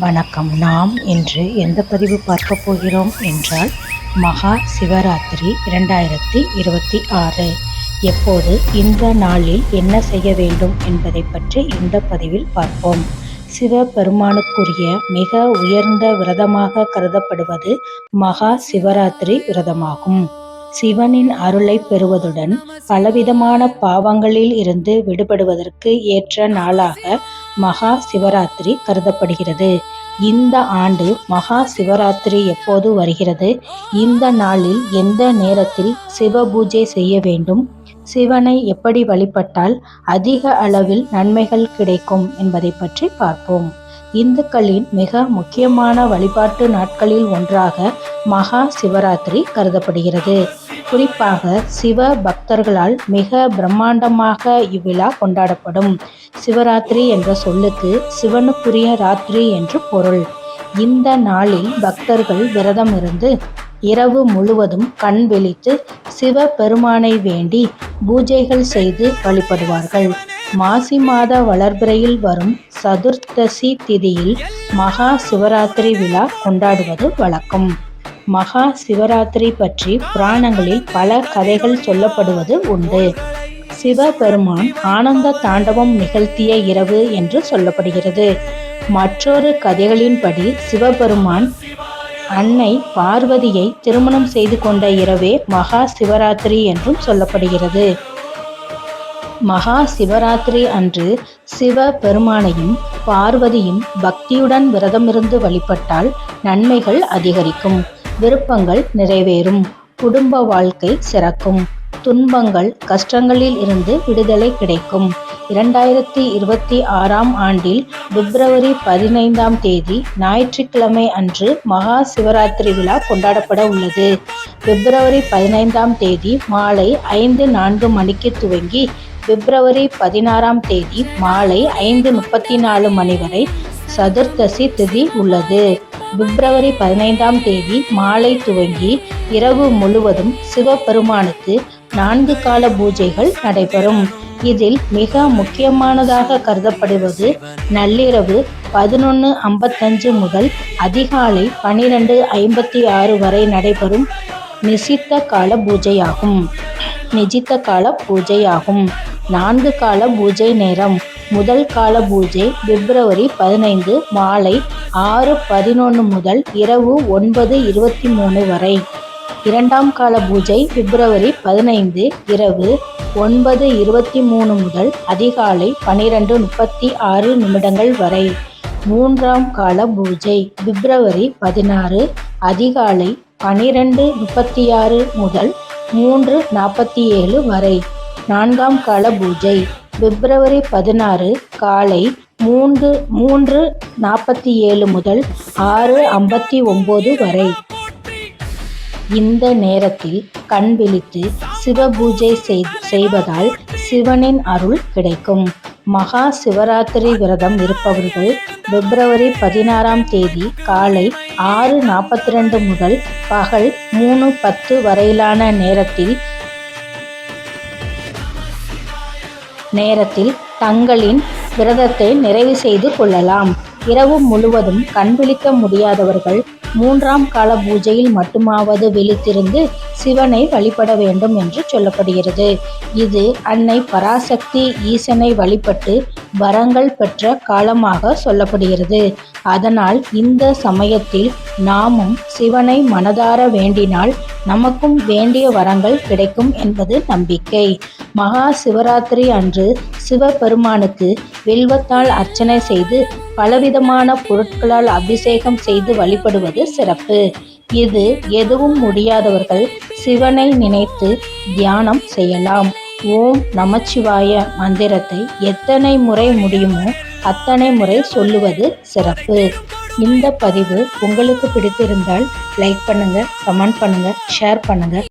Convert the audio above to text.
வணக்கம். நாம் இன்று எந்த பதிவு பார்க்க போகிறோம் என்றால் மகா சிவராத்திரி இரண்டாயிரத்தி இருபத்தி ஆறு. எப்போது இந்த நாளில் என்ன செய்ய வேண்டும் என்பதை பற்றி இந்த பதிவில் பார்ப்போம். சிவபெருமானுக்குரிய மிக உயர்ந்த விரதமாக கருதப்படுவது மகா சிவராத்திரி விரதமாகும். சிவனின் அருளை பெறுவதுடன் பலவிதமான பாவங்களில் இருந்து விடுபடுவதற்கு ஏற்ற நாளாக மகா சிவராத்திரி கருதப்படுகிறது. இந்த ஆண்டு மகா சிவராத்திரி எப்போது வருகிறது? இந்த நாளில் எந்த நேரத்தில் சிவ பூஜை செய்ய வேண்டும்? சிவனை எப்படி வழிபட்டால் அதிக அளவில் நன்மைகள் கிடைக்கும் என்பதை பற்றி பார்ப்போம். இந்துக்களின் மிக முக்கியமான வழிபாட்டு நாட்களில் ஒன்றாக மகா சிவராத்திரி கருதப்படுகிறது. குறிப்பாக சிவ பக்தர்களால் மிக பிரம்மாண்டமாக இவ்விழா கொண்டாடப்படும். சிவராத்திரி என்ற சொல்லுக்கு சிவனுக்குரிய ராத்திரி என்று பொருள். இந்த நாளில் பக்தர்கள் விரதம் இருந்து இரவு முழுவதும் கண் விழித்து சிவ பெருமானை வேண்டி பூஜைகள் செய்து வழிபடுவார்கள். மாசி மாத வளர்பிறையில் வரும் சதுர்த்தசி திதியில் மகா சிவராத்திரி விழா கொண்டாடுவது வழக்கம். மகா சிவராத்திரி பற்றி புராணங்களில் பல கதைகள் சொல்லப்படுவது உண்டு. சிவபெருமான் ஆனந்த தாண்டவம் நிகழ்த்திய இரவு என்று சொல்லப்படுகிறது. மற்றொரு கதைகளின்படி சிவபெருமான் அன்னை பார்வதியை திருமணம் செய்து கொண்ட இரவே மகா சிவராத்திரி என்றும் சொல்லப்படுகிறது. மகா சிவராத்திரி அன்று சிவ பெருமானையும் பார்வதியும் பக்தியுடன் விரதமிருந்து வழிபட்டால் நன்மைகள் அதிகரிக்கும். விருப்பங்கள் நிறைவேறும். குடும்ப வாழ்க்கை சிறக்கும். துன்பங்கள் கஷ்டங்களில் இருந்து விடுதலை கிடைக்கும். இரண்டாயிரத்தி இருபத்தி ஆறாம் ஆண்டில் பிப்ரவரி பதினைந்தாம் தேதி ஞாயிற்றுக்கிழமை அன்று மகா சிவராத்திரி விழா கொண்டாடப்பட உள்ளது. பிப்ரவரி பதினைந்தாம் தேதி மாலை ஐந்து நான்கு மணிக்கு துவங்கி பிப்ரவரி பதினாறாம் தேதி மாலை ஐந்து முப்பத்தி நாலு மணி வரை சதுர்த்தசி திதி உள்ளது. பிப்ரவரி பதினைந்தாம் தேதி மாலை துவங்கி இரவு முழுவதும் சிவபெருமானுக்கு நான்கு கால பூஜைகள் நடைபெறும். இதில் மிக முக்கியமானதாக கருதப்படுவது நள்ளிரவு பதினொன்று ஐம்பத்தஞ்சு முதல் அதிகாலை பனிரெண்டு ஐம்பத்தி ஆறு வரை நடைபெறும் நிசித்த கால பூஜையாகும். நிஜித்த கால பூஜையாகும். நான்கு கால பூஜை நேரம் முதல் கால பூஜை பிப்ரவரி பதினைந்து மாலை ஆறு பதினொன்று முதல் இரவு ஒன்பது இருபத்தி மூணு வரை. இரண்டாம் கால பூஜை பிப்ரவரி பதினைந்து இரவு ஒன்பது இருபத்தி மூணு முதல் அதிகாலை பனிரெண்டு முப்பத்தி ஆறு நிமிடங்கள் வரை. மூன்றாம் கால பூஜை பிப்ரவரி பதினாறு அதிகாலை பனிரெண்டு முப்பத்தி ஆறு முதல் மூன்று நாற்பத்தி ஏழு வரை. நான்காம் கால பூஜை பிப்ரவரி பதினாறு காலை மூன்று மூன்று நாற்பத்தி ஏழு முதல் ஆறு ஐம்பத்தி ஒம்பது வரை. இந்த நேரத்தில் கண் விழித்து சிவ பூஜை செய்வதால் சிவனின் அருள் கிடைக்கும். மகா சிவராத்திரி விரதம் இருப்பவர்கள் பிப்ரவரி பதினாறாம் தேதி காலை ஆறு நாற்பத்தி ரெண்டு முதல் பகல் மூணு பத்து வரையிலான நேரத்தில் நேரத்தில் தங்களின் விரதத்தை நிறைவு செய்து கொள்ளலாம். இரவு முழுவதும் கண்விழிக்க முடியாதவர்கள் மூன்றாம் கால பூஜையில் மட்டுமாவது விழித்திருந்து சிவனை வழிபட வேண்டும் என்று சொல்லப்படுகிறது. இது அன்னை பராசக்தி ஈசனை வழிபட்டு வரங்கள் பெற்ற காலமாக சொல்லப்படுகிறது. அதனால் இந்த சமயத்தில் நாமும் சிவனை மனதார வேண்டினால் நமக்கும் வேண்டிய வரங்கள் கிடைக்கும் என்பது நம்பிக்கை. மகா சிவராத்திரி அன்று சிவபெருமானுக்கு வில்வத்தால் அர்ச்சனை செய்து பலவிதமான பொருட்களால் அபிஷேகம் செய்து வழிபடுவது சிறப்பு. இது எதுவும் முடியாதவர்கள் சிவனை நினைத்து தியானம் செய்யலாம். ஓம் நமச்சிவாய மந்திரத்தை எத்தனை முறை முடியுமோ அத்தனை முறை சொல்லுவது சிறப்பு. இந்த பதிவு உங்களுக்கு பிடித்திருந்தால் லைக் பண்ணுங்கள் கமெண்ட் பண்ணுங்கள் ஷேர் பண்ணுங்கள்